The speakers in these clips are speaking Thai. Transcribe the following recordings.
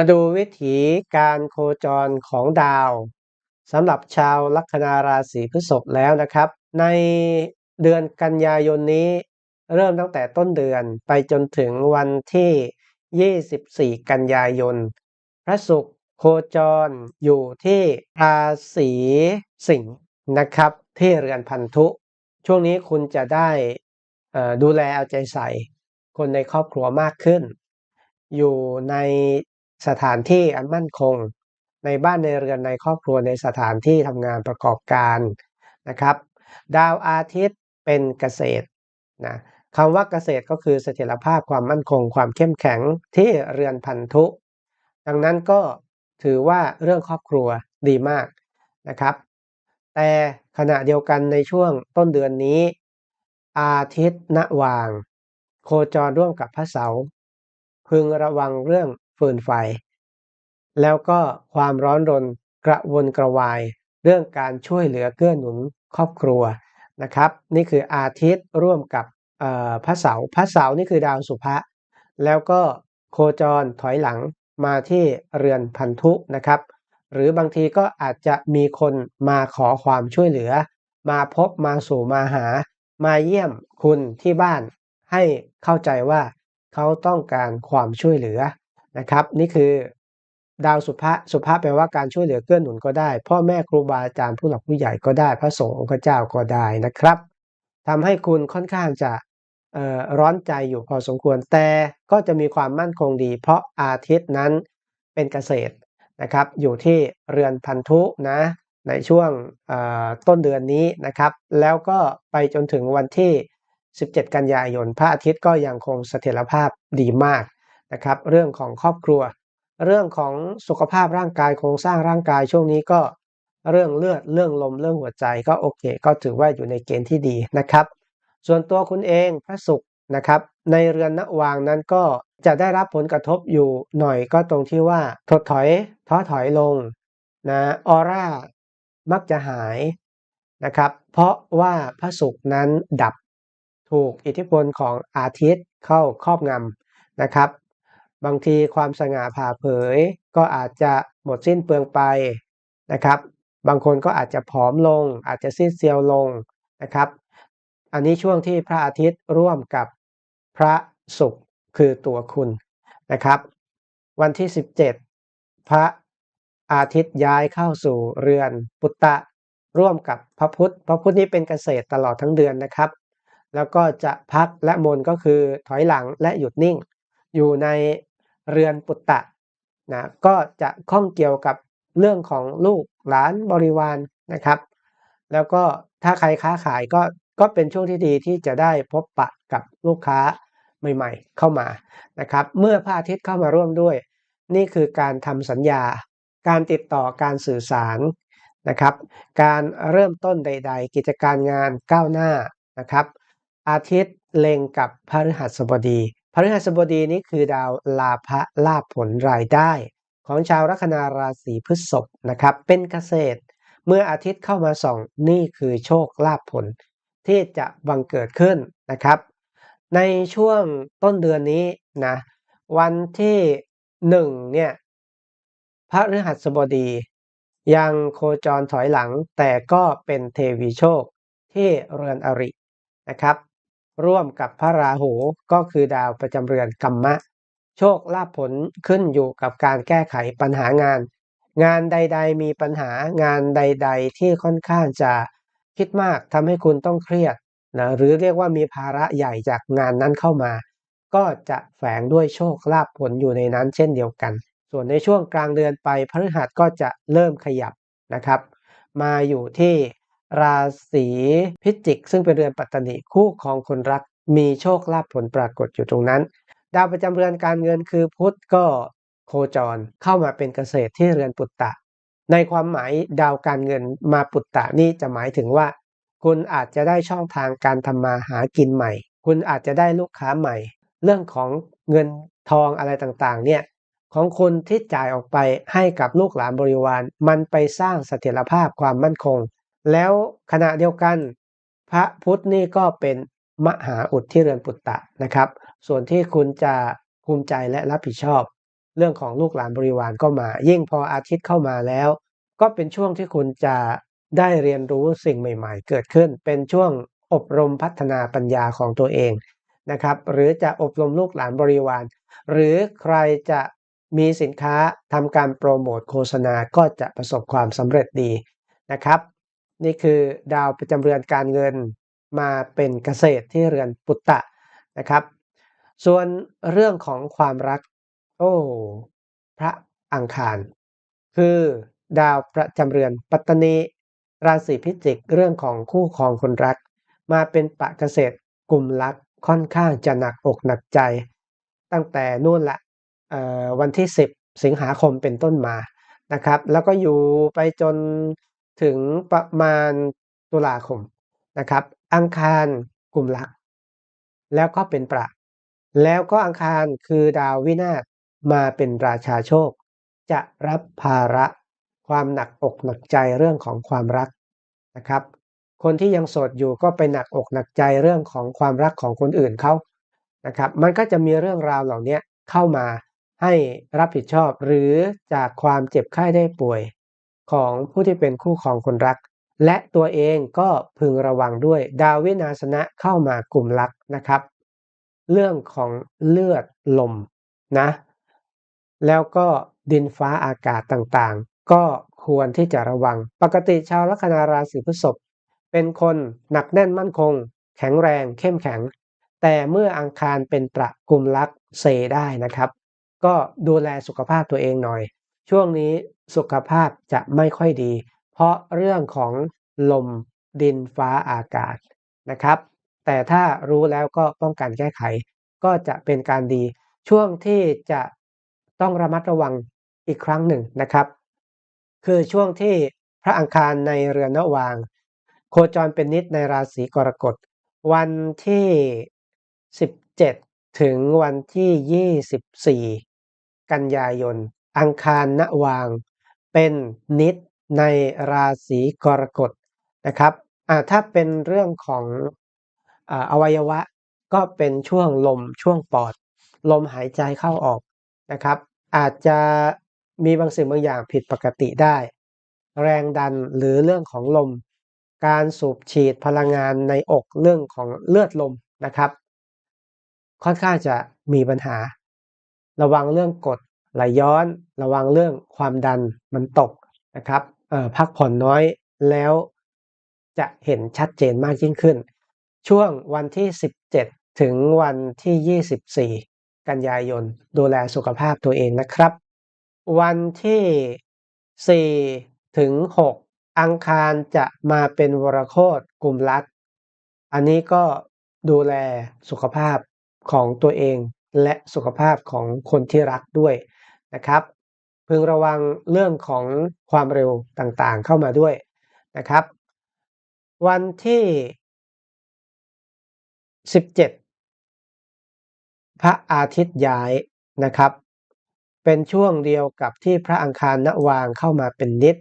มาดูวิถีการโคจรของดาวสำหรับชาวลัคนาราศีพฤษภแล้วนะครับ ในเดือนกันยายนนี้ เริ่มตั้งแต่ต้นเดือนไปจนถึงวันที่ 24 กันยายน พระศุกร์โคจรอยู่ที่ราศีสิงห์นะครับ ที่เรือนพันธุ ช่วงนี้คุณจะได้ดูแลเอาใจใส่ คนในครอบครัวมากขึ้น อยู่ใน สถานที่อันมั่นคง ในบ้านในเรือนในครอบครัวในสถานที่ทำงานประกอบการนะครับ ดาวอาทิตย์เป็นเกษตรนะคำว่าเกษตรก็คือเสถียรภาพความมั่นคง ความเข้มแข็งที่เรือนพันธุ ดังนั้นก็ถือว่าเรื่องครอบครัวดีมากนะครับ แต่ขณะเดียวกันในช่วงต้นเดือนนี้ อาทิตย์ณวาง โคจรร่วมกับพระเสาร์พึงระวังเรื่อง ฟืนไฟ แล้วก็ความร้อนรนกระวนกระวาย เรื่องการช่วยเหลือเกื้อหนุนครอบครัวนะครับ นี่คืออาทิตย์ร่วมกับพระเสาร์พระเสาร์นี่คือดาวสุภะแล้วก็โคจรถอยหลังมาที่เรือนพันธุนะครับ หรือบางทีก็อาจจะมีคนมาขอความช่วยเหลือ มาพบมาสู่มาหา มาเยี่ยมคุณที่บ้าน ให้เข้าใจว่าเขาต้องการความช่วยเหลือ นะครับ นี่คือดาวสุภาสุภาแปลว่าการช่วยเหลือเกื้อหนุนก็ได้ พ่อแม่ครูบาอาจารย์ผู้หลักผู้ใหญ่ก็ได้ พระสงฆ์องค์เจ้าก็ได้นะครับทำให้คุณค่อนข้างจะร้อนใจอยู่พอสมควรแต่ก็จะมีความมั่นคงดี เพราะอาทิตย์นั้นเป็นเกษตรนะครับ อยู่ที่เรือนพันธุนะในช่วงต้นเดือนนี้นะครับ แล้วก็ไปจนถึงวันที่ 17 กันยายน พระอาทิตย์ก็ยังคงเสถียรภาพดีมาก นะครับ เรื่องของครอบครัว เรื่องของสุขภาพร่างกายโครงสร้างร่างกายช่วงนี้ก็เรื่องเลือดเรื่องลมเรื่องหัวใจก็โอเค ก็ถือว่าอยู่ในเกณฑ์ที่ดีนะครับ ส่วนตัวคุณเองพระศุกร์นะครับ ในเรือนนวางนั้นก็จะได้รับผลกระทบอยู่หน่อยก็ตรงที่ว่าถดถอยท้อถอยลงนะออร่ามักจะหายนะครับ เพราะว่าพระศุกร์นั้นดับถูกอิทธิพลของอาทิตย์เข้าครอบงำนะครับ บางทีความสง่าผ่าเผย ก็อาจจะหมดสิ้นเปลืองไปนะครับ บางคนก็อาจจะผอมลง อาจจะสิ้นเซียวลงนะครับ อันนี้ช่วงที่พระอาทิตย์ร่วมกับพระศุกร์คือตัวคุณนะครับ วันที่ 17 พระอาทิตย์ย้ายเข้าสู่เรือนปุตตะร่วมกับพระพุทธพระพุทธนี้เป็นเกษตรตลอดทั้งเดือนนะครับ แล้วก็จะพักและมนก็คือถอยหลังและหยุดนิ่ง อยู่ใน เรือนปุตตะนะก็จะข้องเกี่ยวกับเรื่องของลูกหลานบริวารนะครับ แล้วก็ถ้าใครค้าขายก็ก็เป็นช่วงที่ดีที่จะได้พบปะกับลูกค้าใหม่ๆ เข้ามานะครับ เมื่อพระอาทิตย์เข้ามาร่วมด้วย นี่คือการทำสัญญา การติดต่อการสื่อสารนะครับ การเริ่มต้นใด ๆ กิจการงานก้าวหน้านะครับ อาทิตย์เล็งกับพฤหัสบดี พฤหัสบดีนี้คือดาวลาภลาผลรายได้ ของชาวลัคนาราศีพฤษภนะครับ เป็นเกษตร เมื่ออาทิตย์เข้ามาส่องนี่คือโชคลาภผล ที่จะบังเกิดขึ้นนะครับ ในช่วงต้นเดือนนี้นะวันที่หนึ่งเนี่ยพระฤหัสบดี ยังโคจรถอยหลังแต่ก็เป็นเทวีโชคที่เรือนอรินะครับ ร่วมกับพระราหูก็คือดาวประจำเรือนกัมมะ โชคลาภผลขึ้นอยู่กับการแก้ไขปัญหางาน งานใด ๆ มีปัญหางานใด ๆ ที่ค่อนข้างจะคิดมากทำให้คุณต้องเครียดนะหรือเรียกว่ามีภาระใหญ่จากงานนั้นเข้ามา ก็จะแฝงด้วยโชคลาภผลอยู่ในนั้นเช่นเดียวกัน ส่วนในช่วงกลางเดือนไปพฤหัสก็จะเริ่มขยับนะครับ มาอยู่ที่ ราศีพิจิก ซึ่งเป็นเรือนปัตตนิคู่ของคนรักมีโชคลาภผลปรากฏอยู่ตรงนั้น ดาวประจำเรือนการเงินคือพุธก็โคจรเข้ามาเป็นเกษตรที่เรือนปุตตะ ในความหมายดาวการเงินมาปุตตะนี่จะหมายถึงว่า คุณอาจจะได้ช่องทางการทำมาหากินใหม่ คุณอาจจะได้ลูกค้าใหม่ เรื่องของเงินทองอะไรต่างๆ เนี่ยของคุณที่จ่ายออกไปให้กับลูกหลานบริวาร มันไปสร้างเสถียรภาพความมั่นคง แล้วขณะเดียวกัน พระพุทธนี่ก็เป็นมหาอุดที่เรือนปุตตะนะครับ ส่วนที่คุณจะภูมิใจและรับผิดชอบ เรื่องของลูกหลานบริวารก็มา ยิ่งพออาทิตย์เข้ามาแล้ว ก็เป็นช่วงที่คุณจะได้เรียนรู้สิ่งใหม่ ๆ เกิดขึ้น เป็นช่วงอบรมพัฒนาปัญญาของตัวเองนะครับ หรือจะอบรมลูกหลานบริวาร หรือใครจะมีสินค้าทำการโปรโมทโฆษณาก็จะประสบความสำเร็จดีนะครับ นี่คือดาวประจำเรือนการเงินมาเป็นเกษตรที่เรือนปุตตะนะครับ ส่วนเรื่องของความรัก โอ้พระอังคาร คือดาวประจำเรือนปัตตนีราศีพิจิกเรื่องของคู่ครองคนรัก มาเป็นปะเกษตรกลุ่มรักค่อนข้างจะหนักอกหนักใจ ตั้งแต่นู่นละวันที่ 10 สิงหาคมเป็นต้นมานะครับ แล้วก็อยู่ไปจน ถึงประมาณตุลาคมนะครับ อังคารกลุ่มรัก แล้วก็เป็นประ แล้วก็อังคารคือดาววินาศมาเป็นราชาโชค จะรับภาระความหนักอกหนักใจเรื่องของความรักนะครับ คนที่ยังโสดอยู่ก็ไปหนักอกหนักใจเรื่องของความรักของคนอื่นเขานะครับ มันก็จะมีเรื่องราวเหล่านี้เข้ามาให้รับผิดชอบหรือจากความเจ็บไข้ได้ป่วย ของผู้ที่เป็นคู่ของคนรัก และตัวเองก็พึงระวังด้วยดาววินาศนะเข้ามากลุ่มรักนะครับ เรื่องของเลือดลมนะ แล้วก็ดินฟ้าอากาศต่างๆ ก็ควรที่จะระวัง ปกติชาวลัคนาราศีพฤษภเป็นคนหนักแน่นมั่นคง แข็งแรงเข้มแข็ง แต่เมื่ออังคารเป็นประกลุ่มรักเซได้นะครับ ก็ดูแลสุขภาพตัวเองหน่อย ช่วงนี้สุขภาพจะไม่ค่อยดี เพราะเรื่องของลมดินฟ้าอากาศนะครับ แต่ถ้ารู้แล้วก็ป้องกันแก้ไข ก็จะเป็นการดี ช่วงที่จะต้องระมัดระวังอีกครั้งหนึ่งนะครับ คือช่วงที่พระอังคารในเรือนวาง โคจรเป็นนิดในราศีกรกฎ วันที่ 17 ถึงวันที่ 24 กันยายน อังคารณวาง เป็นนิดในราศีกรกฎนะครับถ้าเป็นเรื่องของอวัยวะก็เป็นช่วงลมช่วงปอด ลมหายใจเข้าออกนะครับ อาจจะมีบางสิ่งบางอย่างผิดปกติได้ แรงดันหรือเรื่องของลม การสูบฉีดพลังงานในอกเรื่องของเลือดลมนะครับ ค่อนข้างจะมีปัญหา ระวังเรื่องกด ไหลย้อนระวังเรื่องความดันมันตกนะครับพักผ่อนน้อยแล้วจะเห็นชัดเจนมากยิ่งขึ้น ช่วงวันที่ 17 ถึงวันที่ 24 กันยายนดูแลสุขภาพตัวเองนะครับ วันที่ 4 ถึง 6 อังคารจะมาเป็นวรโคตกลุ่มรักอันนี้ก็ดูแลสุขภาพของตัวเองและสุขภาพของคนที่รักด้วย นะครับ พึงระวังเรื่องของความเร็วต่างๆเข้ามาด้วยนะครับ วันที่ 17 พระอาทิตย์ย้ายนะครับ เป็นช่วงเดียวกับที่พระอังคารณวางเข้ามาเป็นนิด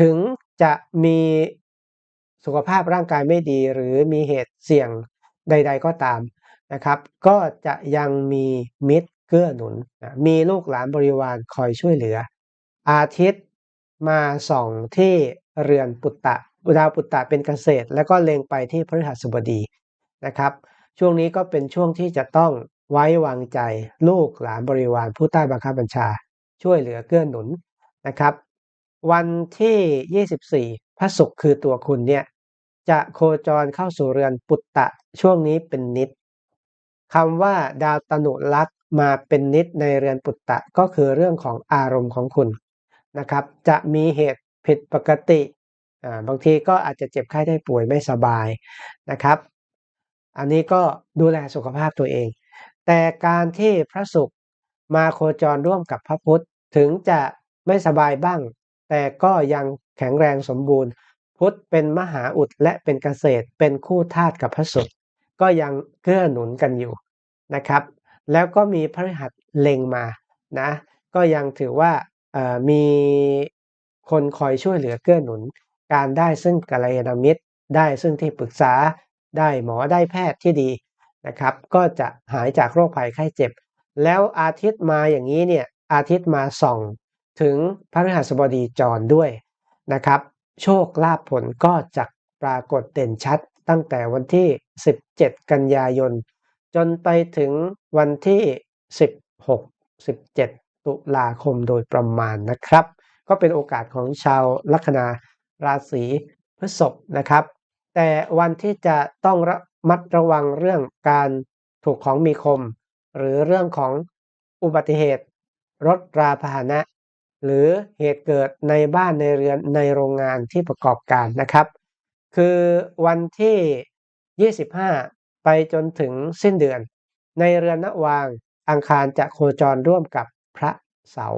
ถึงจะมีสุขภาพร่างกายไม่ดีหรือมีเหตุเสี่ยงใด ๆ ก็ตามนะครับ ก็จะยังมีมิตร เกื้อหนุนนะมีลูกหลานบริวารคอยช่วยเหลือ อาทิตย์มาส่องที่เรือนปุตตะดาวปุตตะเป็นเกษตร แล้วก็เล็งไปที่พฤหัสบดีนะครับ ช่วงนี้ก็เป็นช่วงที่จะต้องไว้วางใจลูกหลานบริวารผู้ใต้บังคับบัญชา ช่วยเหลือเกื้อหนุนนะครับ วันที่ 24 พระศุกร์คือตัวคุณเนี่ยจะโคจรเข้าสู่เรือนปุตตะช่วงนี้เป็นนิดคำว่าดาวตนุลักษ์ มาเป็นนิดในเรือนปุตตะก็คือเรื่องของอารมณ์ของคุณนะครับ จะมีเหตุผิดปกติบางทีก็อาจจะเจ็บไข้ได้ป่วยไม่สบายนะครับ อันนี้ก็ดูแลสุขภาพตัวเอง แต่การที่พระศุกร์มาโคจรร่วมกับพระพุธถึงจะไม่สบายบ้าง แต่ก็ยังแข็งแรงสมบูรณ์ พุธเป็นมหาอุดและเป็นเกษตรเป็นคู่ธาตุกับพระศุกร์ก็ยังเกื้อหนุนกันอยู่นะครับ แล้วก็มีพฤหัสเล็งมานะก็ยังถือว่ามีคนคอยช่วยเหลือเกื้อหนุน การได้ซึ่งกัลยาณมิตร ได้ซึ่งที่ปรึกษาได้หมอได้แพทย์ที่ดีนะครับ ก็จะหายจากโรคภัยไข้เจ็บ แล้วอาทิตย์มาอย่างนี้เนี่ยอาทิตย์มาส่องถึงพระฤหัสบดีจรด้วยนะครับ โชคลาภผลก็จะปรากฏเด่นชัดตั้งแต่วันที่ 17 กันยายน จนไปถึงวันที่ 16 17 ตุลาคมโดยประมาณนะครับ ก็เป็นโอกาสของชาวลัคนาราศีพฤษภนะครับ แต่วันที่จะต้องระมัดระวังเรื่องการถูกของมีคม หรือเรื่องของอุบัติเหตุ รถราพาหนะ หรือเหตุเกิดในบ้านในเรือนในโรงงานที่ประกอบการนะครับ คือวันที่ 25 ไปจนถึงสิ้นเดือน ในเรือนนวางอังคารจะโคจรร่วมกับพระเสา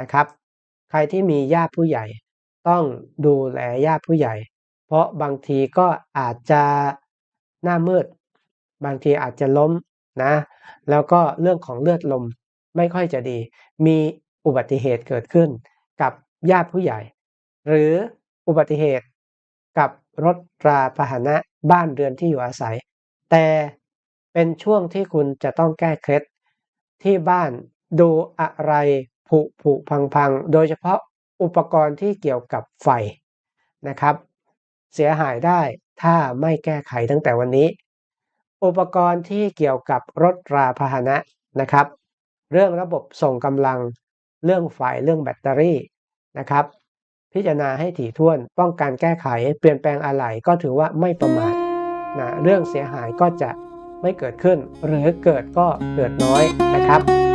นะครับ ใครที่มีญาติผู้ใหญ่ ต้องดูแลญาติผู้ใหญ่ เพราะบางทีก็อาจจะหน้ามืด บางทีอาจจะล้มนะ แล้วก็เรื่องของเลือดลมไม่ค่อยจะดี มีอุบัติเหตุเกิดขึ้นกับญาติผู้ใหญ่ หรืออุบัติเหตุกับรถราพาหนะบ้านเรือนที่อยู่อาศัย แต่เป็นช่วงที่คุณจะต้องแก้เคล็ดที่บ้านดูอะไรผุผุพังพังโดยเฉพาะอุปกรณ์ที่เกี่ยวกับไฟนะครับ เสียหายได้ถ้าไม่แก้ไขตั้งแต่วันนี้ อุปกรณ์ที่เกี่ยวกับรถราพาหนะนะครับ เรื่องระบบส่งกำลังเรื่องไฟเรื่องแบตเตอรี่นะครับ พิจารณาให้ถี่ถ้วนป้องกันแก้ไขเปลี่ยนแปลงอะไหล่ก็ถือว่าไม่ประมาท นะเรื่องเสียหายก็จะไม่เกิดขึ้น หรือเกิดก็เกิดน้อยนะครับ